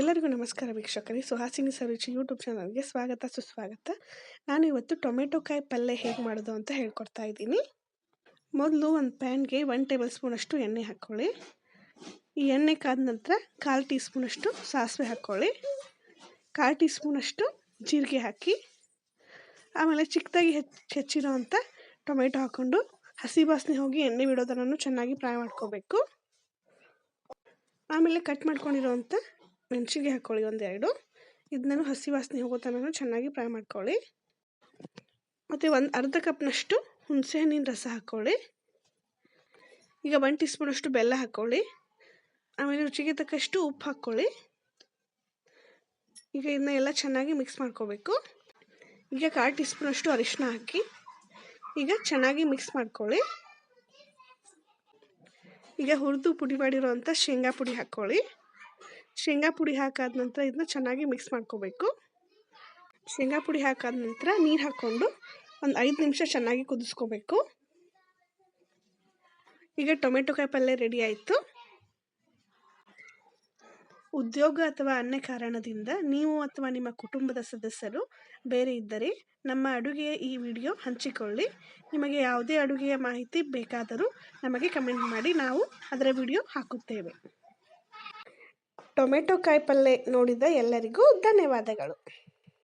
ಎಲ್ಲರಿಗೂ ನಮಸ್ಕಾರ ವೀಕ್ಷಕರೇ. ಸುಹಾಸಿನಿ ಸರುಚಿ ಯೂಟ್ಯೂಬ್ ಚಾನಲ್ಗೆ ಸ್ವಾಗತ, ಸುಸ್ವಾಗತ. ನಾನು ಇವತ್ತು ಟೊಮೆಟೊ ಕಾಯಿ ಪಲ್ಯ ಹೇಗೆ ಮಾಡೋದು ಅಂತ ಹೇಳ್ಕೊಡ್ತಾ ಇದ್ದೀನಿ. ಮೊದಲು ಒಂದು ಪ್ಯಾನ್ಗೆ ಒನ್ ಟೇಬಲ್ ಸ್ಪೂನಷ್ಟು ಎಣ್ಣೆ ಹಾಕ್ಕೊಳ್ಳಿ. ಈ ಎಣ್ಣೆ ಕಾದ ನಂತರ ಕಾಲು ಟೀ ಸ್ಪೂನಷ್ಟು ಸಾಸಿವೆ ಹಾಕ್ಕೊಳ್ಳಿ. ಕಾಲು ಟೀ ಸ್ಪೂನಷ್ಟು ಜೀರಿಗೆ ಹಾಕಿ, ಆಮೇಲೆ ಚಿಕ್ಕದಾಗಿ ಹೆಚ್ಚು ಹೆಚ್ಚಿರೋ ಅಂಥ ಟೊಮೆಟೊ ಹಾಕ್ಕೊಂಡು ಹಸಿ ವಾಸನೆ ಹೋಗಿ ಎಣ್ಣೆ ಬಿಡೋದನ್ನು ಚೆನ್ನಾಗಿ ಫ್ರೈ ಮಾಡ್ಕೋಬೇಕು. ಆಮೇಲೆ ಕಟ್ ಮಾಡ್ಕೊಂಡಿರೋವಂಥ ಮೆಣಸಿಗೆ ಹಾಕ್ಕೊಳ್ಳಿ ಒಂದೆರಡು. ಇದನ್ನು ಹಸಿ ವಾಸನೆ ಹೋಗೋ ತನಕ ಚೆನ್ನಾಗಿ ಫ್ರೈ ಮಾಡ್ಕೊಳ್ಳಿ. ಮತ್ತು ಒಂದು ಅರ್ಧ ಕಪ್ನಷ್ಟು ಹುಣಸೆ ಹಣ್ಣಿನ ರಸ ಹಾಕ್ಕೊಳ್ಳಿ ಈಗ ಒನ್ ಟೀ ಸ್ಪೂನಷ್ಟು ಬೆಲ್ಲ ಹಾಕ್ಕೊಳ್ಳಿ ಆಮೇಲೆ ರುಚಿಗೆ ತಕ್ಕಷ್ಟು ಉಪ್ಪು ಹಾಕ್ಕೊಳ್ಳಿ ಈಗ ಇದನ್ನ ಎಲ್ಲ ಚೆನ್ನಾಗಿ ಮಿಕ್ಸ್ ಮಾಡ್ಕೋಬೇಕು. ಈಗ ಕಾಲು ಟೀ ಸ್ಪೂನಷ್ಟು ಅರಿಶಿನ ಹಾಕಿ ಈಗ ಚೆನ್ನಾಗಿ ಮಿಕ್ಸ್ ಮಾಡ್ಕೊಳ್ಳಿ. ಈಗ ಹುರಿದು ಪುಡಿ ಮಾಡಿರೋವಂಥ ಶೇಂಗಾ ಪುಡಿ ಹಾಕ್ಕೊಳ್ಳಿ ಶೇಂಗಾ ಪುಡಿ ಹಾಕಾದ ನಂತರ ಇದನ್ನ ಚೆನ್ನಾಗಿ ಮಿಕ್ಸ್ ಮಾಡ್ಕೋಬೇಕು. ಶೇಂಗಾ ಪುಡಿ ಹಾಕಾದ ನಂತರ ನೀರು ಹಾಕ್ಕೊಂಡು ಒಂದು ಐದು ನಿಮಿಷ ಚೆನ್ನಾಗಿ ಕುದಿಸ್ಕೋಬೇಕು. ಈಗ ಟೊಮೆಟೊ ಕಾಯಿ ಪಲ್ಯ ರೆಡಿ ಆಯಿತು. ಉದ್ಯೋಗ ಅಥವಾ ಅನ್ಯ ಕಾರಣದಿಂದ ನೀವು ಅಥವಾ ನಿಮ್ಮ ಕುಟುಂಬದ ಸದಸ್ಯರು ಬೇರೆ ಇದ್ದರೆ ನಮ್ಮ ಅಡುಗೆಯ ಈ ವಿಡಿಯೋ ಹಂಚಿಕೊಳ್ಳಿ. ನಿಮಗೆ ಯಾವುದೇ ಅಡುಗೆಯ ಮಾಹಿತಿ ಬೇಕಾದರೂ ನಮಗೆ ಕಮೆಂಟ್ ಮಾಡಿ. ನಾವು ಅದರ ವಿಡಿಯೋ ಹಾಕುತ್ತೇವೆ. ಟೊಮೆಟೊ ಕಾಯಿ ಪಲ್ಯ ನೋಡಿದ ಎಲ್ಲರಿಗೂ ಧನ್ಯವಾದಗಳು.